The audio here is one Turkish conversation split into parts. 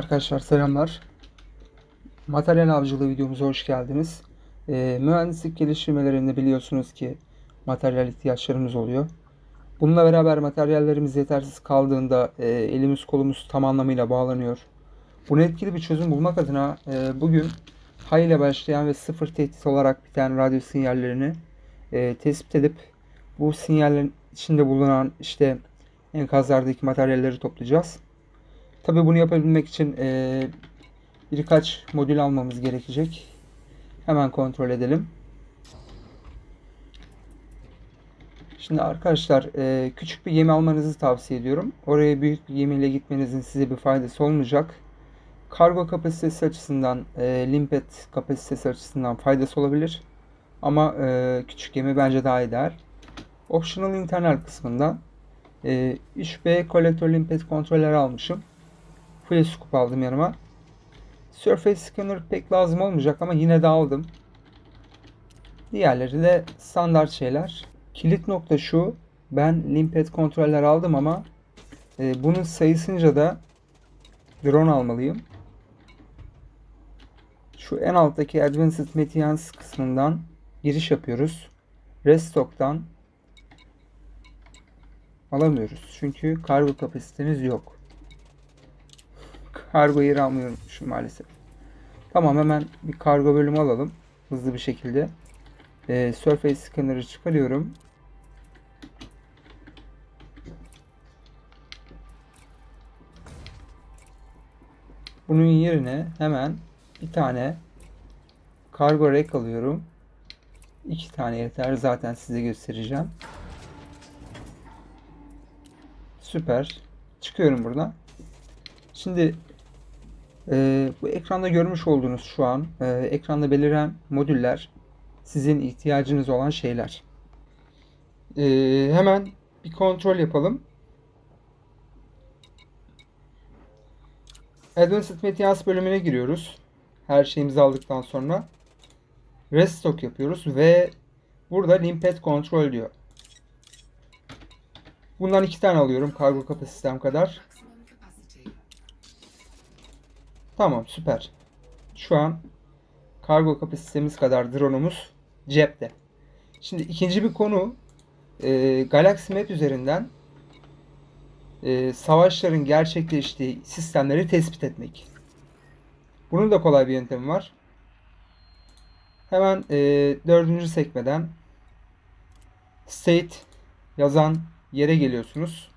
Arkadaşlar selamlar. Materyal avcılığı videomuza hoş geldiniz. Ee, mühendislik geliştirmelerinde biliyorsunuz ki materyal ihtiyaçlarımız oluyor. Bununla beraber materyallerimiz yetersiz kaldığında e, elimiz kolumuz tam anlamıyla bağlanıyor. Buna etkili bir çözüm bulmak adına e, bugün hay ile başlayan ve sıfır tehdit olarak biten radyo sinyallerini e, tespit edip bu sinyallerin içinde bulunan işte enkazlardaki materyalleri toplayacağız. Tabii bunu yapabilmek için e, birkaç modül almamız gerekecek. Hemen kontrol edelim. Şimdi arkadaşlar e, küçük bir gemi almanızı tavsiye ediyorum. Oraya büyük bir gemiyle gitmenizin size bir faydası olmayacak. Kargo kapasitesi açısından, e, limpet kapasitesi açısından faydası olabilir. Ama e, küçük gemi bence daha ideal. Optional internal kısmında e, 3B kolektör limpet kontrolleri almışım. Full scoop aldım yanıma. Surface Scanner pek lazım olmayacak ama yine de aldım. Diğerleri de standart şeyler. Kilit nokta şu. Ben limpet kontroller aldım ama e, bunun sayısınca da drone almalıyım. Şu en alttaki Advanced Materials kısmından giriş yapıyoruz. Restock'tan alamıyoruz. Çünkü kargo kapasitemiz yok. Kargo yeri almıyormuşum maalesef. Tamam hemen bir kargo bölümü alalım. Hızlı bir şekilde. Ee, Surface Scanner'ı çıkarıyorum. Bunun yerine hemen bir tane kargo rack alıyorum. İki tane yeter. Zaten size göstereceğim. Süper. Çıkıyorum buradan. Şimdi e, bu ekranda görmüş olduğunuz şu an e, ekranda beliren modüller sizin ihtiyacınız olan şeyler. E, hemen bir kontrol yapalım. Advanced Materials bölümüne giriyoruz. Her şeyimizi aldıktan sonra Restock yapıyoruz ve burada Limpet Control diyor. Bundan iki tane alıyorum kargo kapasitem kadar. Tamam süper. Şu an kargo kapasitemiz kadar drone'umuz cepte. Şimdi ikinci bir konu e, Galaxy Map üzerinden e, savaşların gerçekleştiği sistemleri tespit etmek. Bunun da kolay bir yöntemi var. Hemen e, dördüncü sekmeden state yazan yere geliyorsunuz.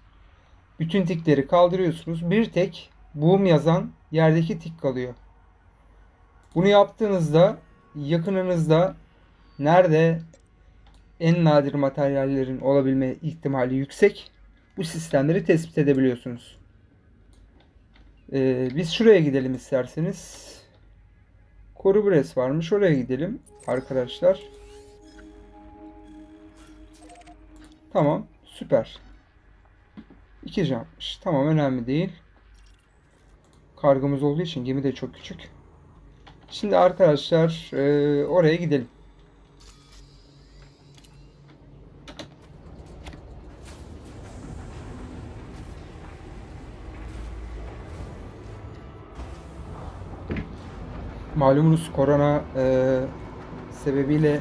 Bütün tikleri kaldırıyorsunuz. Bir tek boom yazan yerdeki tik kalıyor. Bunu yaptığınızda yakınınızda nerede en nadir materyallerin olabilme ihtimali yüksek bu sistemleri tespit edebiliyorsunuz. Ee, biz şuraya gidelim isterseniz. Korubres varmış. Oraya gidelim arkadaşlar. Tamam. Süper. İki cammış. Tamam önemli değil. Kargımız olduğu için gemi de çok küçük. Şimdi arkadaşlar e, oraya gidelim. Malumunuz korona e, sebebiyle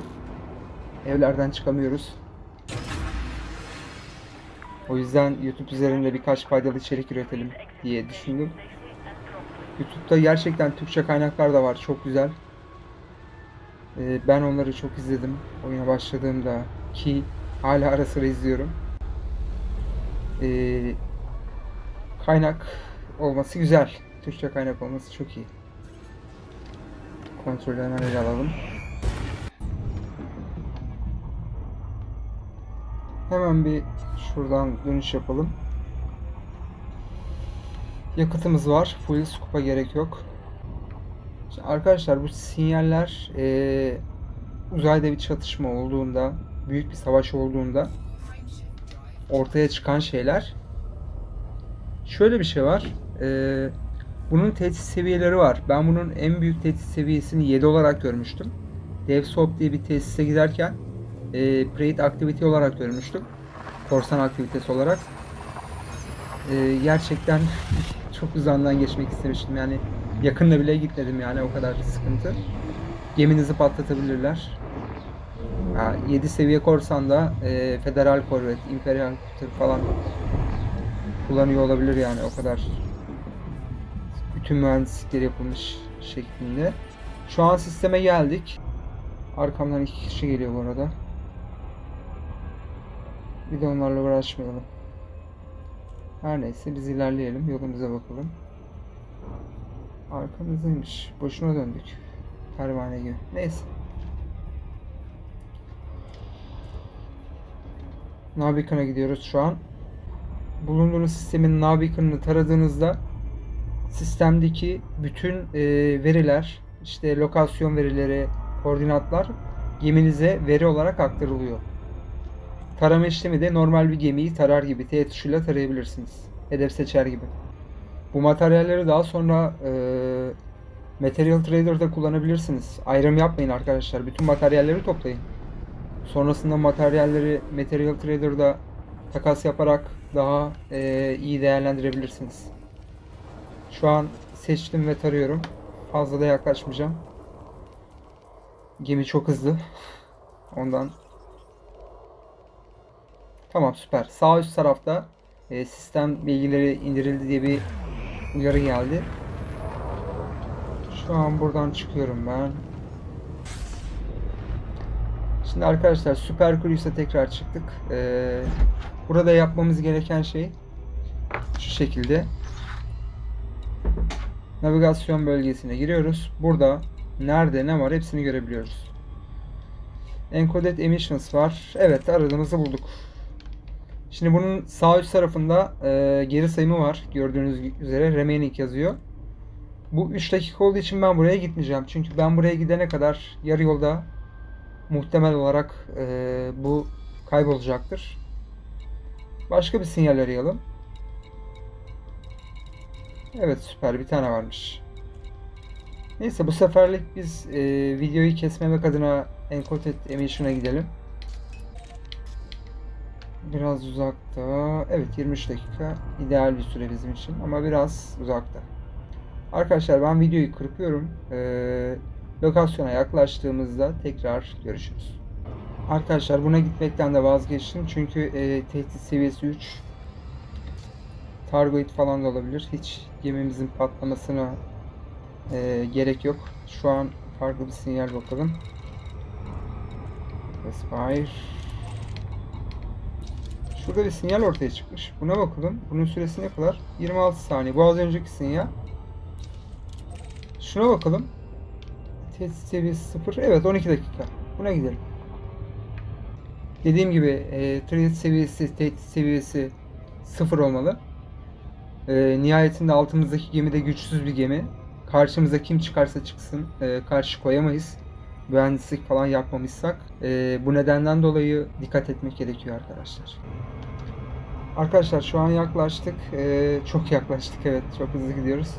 evlerden çıkamıyoruz. O yüzden YouTube üzerinde birkaç faydalı içerik üretelim diye düşündüm. YouTube'da gerçekten Türkçe kaynaklar da var. Çok güzel. Ee, ben onları çok izledim. Oyuna başladığımda ki hala ara sıra izliyorum. Ee, kaynak olması güzel. Türkçe kaynak olması çok iyi. Kontrolü hemen ele alalım. Hemen bir şuradan dönüş yapalım. Yakıtımız var. Full scoop'a gerek yok. Şimdi arkadaşlar bu sinyaller e, uzayda bir çatışma olduğunda, büyük bir savaş olduğunda ortaya çıkan şeyler. Şöyle bir şey var. E, bunun tehdit seviyeleri var. Ben bunun en büyük tehdit seviyesini 7 olarak görmüştüm. DevSop diye bir tesise giderken e, Preyed Activity olarak görmüştüm. Korsan aktivitesi olarak. e, gerçekten çok uzağından geçmek istemiştim. Yani yakında bile gitmedim yani o kadar sıkıntı. Geminizi patlatabilirler. Ha, 7 seviye korsanda e, federal korvet, imperial tır falan kullanıyor olabilir yani o kadar bütün mühendislikleri yapılmış şeklinde. Şu an sisteme geldik. Arkamdan iki kişi geliyor bu arada. Bir de onlarla uğraşmayalım. Her neyse biz ilerleyelim. Yolumuza bakalım. Arkamızdaymış. Boşuna döndük. Pervane gibi. Neyse. Navikan'a gidiyoruz şu an. Bulunduğunuz sistemin Navikan'ını taradığınızda sistemdeki bütün e, veriler, işte lokasyon verileri, koordinatlar geminize veri olarak aktarılıyor. Tarama işlemi de normal bir gemiyi tarar gibi T tuşuyla tarayabilirsiniz. Hedef seçer gibi. Bu materyalleri daha sonra e, Material Trader'da kullanabilirsiniz. Ayrım yapmayın arkadaşlar. Bütün materyalleri toplayın. Sonrasında materyalleri Material Trader'da takas yaparak daha e, iyi değerlendirebilirsiniz. Şu an seçtim ve tarıyorum. Fazla da yaklaşmayacağım. Gemi çok hızlı. Ondan. Tamam süper. Sağ üst tarafta e, sistem bilgileri indirildi diye bir uyarı geldi. Şu an buradan çıkıyorum ben. Şimdi arkadaşlar Super Cruise'e tekrar çıktık. Ee, burada yapmamız gereken şey şu şekilde. Navigasyon bölgesine giriyoruz. Burada nerede ne var hepsini görebiliyoruz. Encoded Emissions var. Evet aradığımızı bulduk. Şimdi bunun sağ üst tarafında e, geri sayımı var. Gördüğünüz üzere remaining yazıyor. Bu 3 dakika olduğu için ben buraya gitmeyeceğim. Çünkü ben buraya gidene kadar yarı yolda muhtemel olarak e, bu kaybolacaktır. Başka bir sinyal arayalım. Evet süper bir tane varmış. Neyse bu seferlik biz e, videoyu kesmemek adına encoded emission'a gidelim. Biraz uzakta. Evet 23 dakika ideal bir süre bizim için ama biraz uzakta. Arkadaşlar ben videoyu kırpıyorum. Ee, lokasyona yaklaştığımızda tekrar görüşürüz. Arkadaşlar buna gitmekten de vazgeçtim çünkü e, tehdit seviyesi 3 Targoid falan da olabilir. Hiç gemimizin patlamasına e, gerek yok. Şu an farklı bir sinyal bakalım. Respire. Şurada bir sinyal ortaya çıkmış. Buna bakalım. Bunun süresi ne kadar? 26 saniye. Bu az önceki sinyal. Şuna bakalım. Test seviyesi 0. Evet 12 dakika. Buna gidelim. Dediğim gibi e, test seviyesi, tehdit seviyesi 0 olmalı. E, nihayetinde altımızdaki gemi de güçsüz bir gemi. Karşımıza kim çıkarsa çıksın e, karşı koyamayız. Mühendislik falan yapmamışsak. E, bu nedenden dolayı dikkat etmek gerekiyor arkadaşlar. Arkadaşlar şu an yaklaştık. E, çok yaklaştık evet. Çok hızlı gidiyoruz.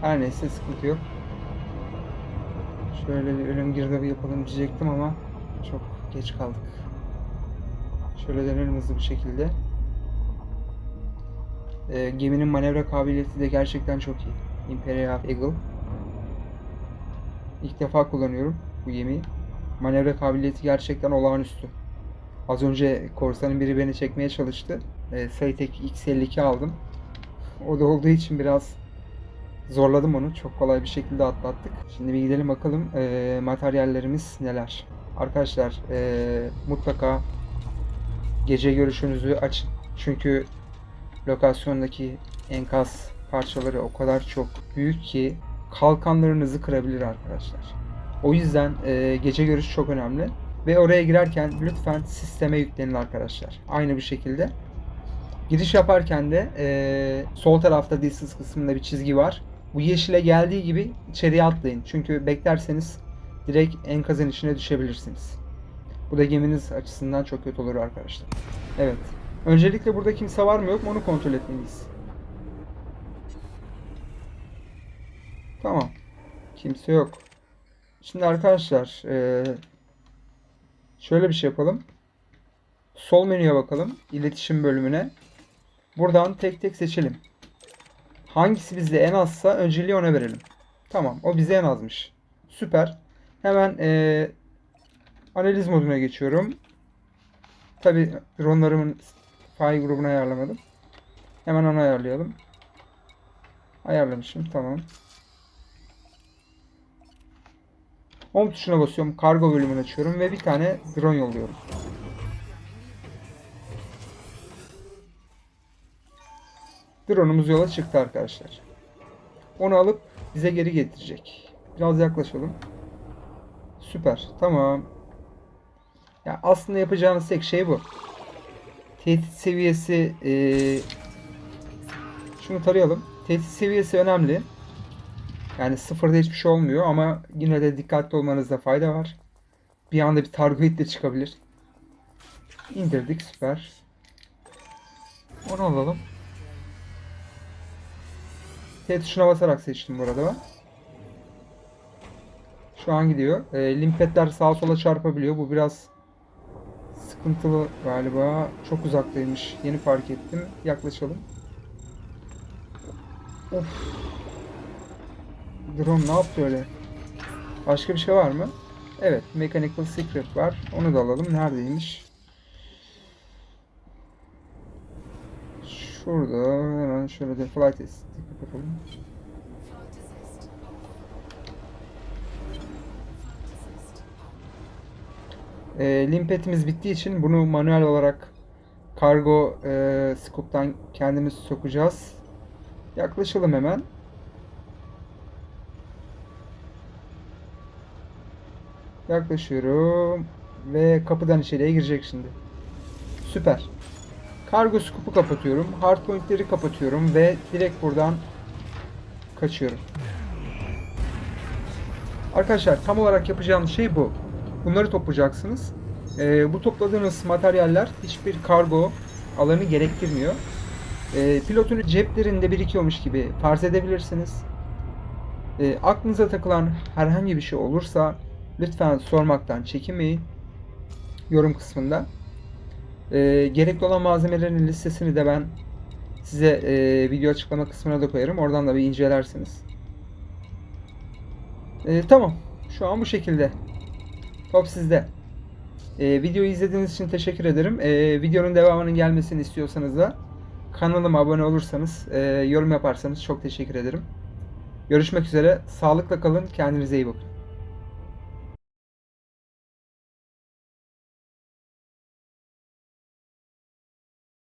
Her neyse sıkıntı yok. Şöyle bir ölüm girdabı yapalım diyecektim ama çok geç kaldık. Şöyle dönelim hızlı bir şekilde. Ee, geminin manevra kabiliyeti de gerçekten çok iyi. Imperial Eagle. İlk defa kullanıyorum bu gemiyi. Manevra kabiliyeti gerçekten olağanüstü. Az önce korsanın biri beni çekmeye çalıştı. Ee, Saytek X52 aldım. O da olduğu için biraz zorladım onu. Çok kolay bir şekilde atlattık. Şimdi bir gidelim bakalım e, materyallerimiz neler. Arkadaşlar e, mutlaka gece görüşünüzü açın. Çünkü lokasyondaki enkaz parçaları o kadar çok büyük ki kalkanlarınızı kırabilir arkadaşlar. O yüzden e, gece görüş çok önemli. Ve oraya girerken lütfen sisteme yüklenin arkadaşlar. Aynı bir şekilde. Giriş yaparken de e, sol tarafta distance kısmında bir çizgi var. Bu yeşile geldiği gibi içeriye atlayın. Çünkü beklerseniz direkt enkazın içine düşebilirsiniz. Bu da geminiz açısından çok kötü olur arkadaşlar. Evet. Öncelikle burada kimse var mı yok mu onu kontrol etmeliyiz. Tamam. Kimse yok. Şimdi arkadaşlar eee, şöyle bir şey yapalım. Sol menüye bakalım. İletişim bölümüne. Buradan tek tek seçelim. Hangisi bizde en azsa önceliği ona verelim. Tamam o bize en azmış. Süper. Hemen eee, analiz moduna geçiyorum. Tabi dronlarımın file grubunu ayarlamadım. Hemen onu ayarlayalım. Ayarlamışım tamam. Home tuşuna basıyorum. Kargo bölümünü açıyorum ve bir tane drone yolluyorum. Drone'umuz yola çıktı arkadaşlar. Onu alıp bize geri getirecek. Biraz yaklaşalım. Süper. Tamam. Ya aslında yapacağınız tek şey bu. Tehdit seviyesi eee, şunu tarayalım. Tehdit seviyesi önemli. Yani sıfırda hiçbir şey olmuyor ama yine de dikkatli olmanızda fayda var. Bir anda bir target de çıkabilir. İndirdik süper. Onu alalım. T tuşuna basarak seçtim burada. Şu an gidiyor. E, limpetler sağa sola çarpabiliyor. Bu biraz sıkıntılı galiba. Çok uzaktaymış. Yeni fark ettim. Yaklaşalım. Of. Drone ne yaptı öyle? Başka bir şey var mı? Evet. Mechanical Secret var. Onu da alalım. Neredeymiş? Şurada. Hemen şöyle de flight test yapalım. E, limpetimiz bittiği için bunu manuel olarak kargo e, scoop'tan kendimiz sokacağız. Yaklaşalım hemen. Yaklaşıyorum ve kapıdan içeriye girecek şimdi. Süper. Kargo scoop'u kapatıyorum. Hardpoint'leri kapatıyorum ve direkt buradan kaçıyorum. Arkadaşlar tam olarak yapacağımız şey bu. Bunları toplayacaksınız. Ee, bu topladığınız materyaller hiçbir kargo alanı gerektirmiyor. Ee, pilotun ceplerinde birikiyormuş gibi farz edebilirsiniz. Ee, aklınıza takılan herhangi bir şey olursa lütfen sormaktan çekinmeyin. Yorum kısmında. Ee, gerekli olan malzemelerin listesini de ben size e, video açıklama kısmına da koyarım. Oradan da bir incelersiniz. Ee, tamam. Şu an bu şekilde. Top sizde. Ee, videoyu izlediğiniz için teşekkür ederim. Ee, videonun devamının gelmesini istiyorsanız da kanalıma abone olursanız, e, yorum yaparsanız çok teşekkür ederim. Görüşmek üzere. Sağlıkla kalın. Kendinize iyi bakın.